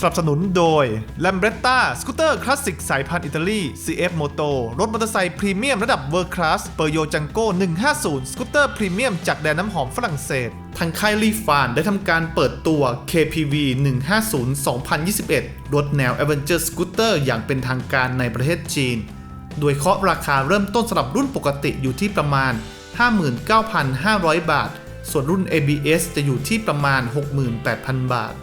สนับสนุนโดย l a m b r e t t a สกูตเตอร์คลาสสิกสายพันธุ์อิตาลี CF Moto รถมอเตอร์ไซค์พรีเมียมระดับเวอร์คลาสเปอร์โยจังโก้150 สกูตเตอร์พรีเมียมจากแดนน้ำหอมฝรั่งเศส ทางค่ายลีฟานได้ทำการเปิดตัว KPV 150 2021 รถแนว Adventure Scooter อย่างเป็นทางการในประเทศจีน โดยเคาะราคาเริ่มต้นสำหรับรุ่นปกติอยู่ที่ประมาณ 59,500 บาท ส่วนรุ่น ABS จะอยู่ที่ประมาณ 68,000 บาท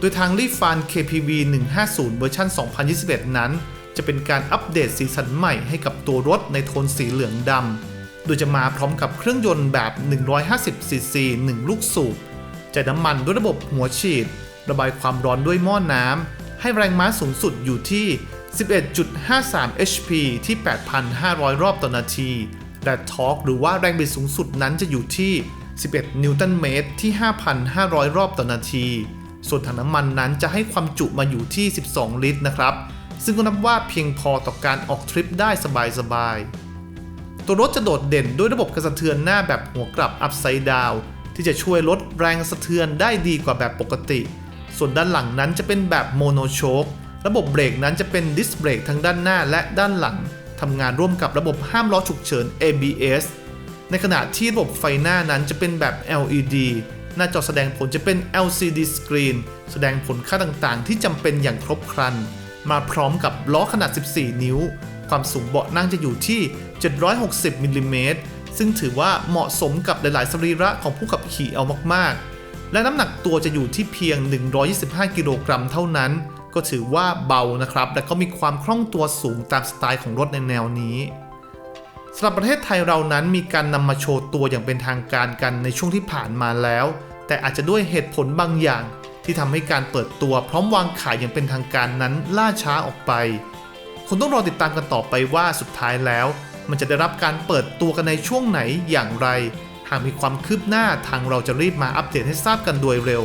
โดยทางรีฟาน KPV 150 เวอร์ชัน2021 นั้น จะเป็นการอัปเดตสีสันใหม่ให้กับตัวรถในโทนสีเหลืองดำ โดยจะมาพร้อมกับเครื่องยนต์แบบ 150cc 1 ลูกสูบจ่ายน้ำมันด้วยระบบหัวฉีด ระบายความร้อนด้วยหม้อน้ำ ให้แรงม้าสูงสุดอยู่ที่ 11.53 HP ที่ 8,500 รอบต่อนาที และทอร์กหรือว่าแรงบิดสูงสุดนั้นจะอยู่ที่ 11 นิวตันเมตรที่ 5,500 รอบต่อนาที ส่วนถังน้ำมันนั้นจะให้ความจุมาอยู่ที่ 12 ลิตรนะครับ ซึ่งก็นับว่าเพียงพอต่อการออกทริปได้สบายๆ ตัวรถจะโดดเด่นด้วยระบบกระสะเทือนหน้าแบบหัวกลับ upside down ที่จะช่วยลดแรงสะเทือนได้ดีกว่าแบบปกติ ส่วนด้านหลังนั้นจะเป็นแบบโมโนโชคระบบเบรกนั้นจะเป็นดิสเบรกทั้งด้านหน้าและด้านหลังทำงานร่วมกับระบบห้ามล้อฉุกเฉิน ABS ในขณะที่ระบบไฟหน้านั้นจะเป็นแบบ LED หน้าจอแสดงผลจะเป็น LCD Screen แสดงผลค่าต่างๆ ที่จำเป็นอย่างครบครัน มาพร้อมกับล้อขนาด 14 นิ้ว ความสูงเบาะนั่งจะอยู่ที่ 760มิลลิเมตรซึ่งถือว่าเหมาะสมกับหลายๆ สรีระของผู้ขับขี่เอามากๆ และน้ำหนักตัวจะอยู่ที่เพียง 125 กิโลกรัมเท่านั้น ก็ถือว่าเบานะครับ และก็มีความคล่องตัวสูงตามสไตล์ของรถในแนวนี้ สำหรับประเทศไทยเรานั้นมีการนำมาโชว์ตัวอย่างเป็นทางการกันในช่วงที่ผ่านมาแล้ว แต่อาจจะด้วยเหตุผลบางอย่าง ที่ทำให้การเปิดตัวพร้อมวางขายอย่างเป็นทางการนั้นล่าช้าออกไปคงต้องรอติดตามกันต่อไปว่าสุดท้ายแล้ว มันจะได้รับการเปิดตัวกันในช่วงไหนอย่างไร หากมีความคืบหน้าทางเราจะรีบมาอัปเดตให้ทราบกันโดยเร็ว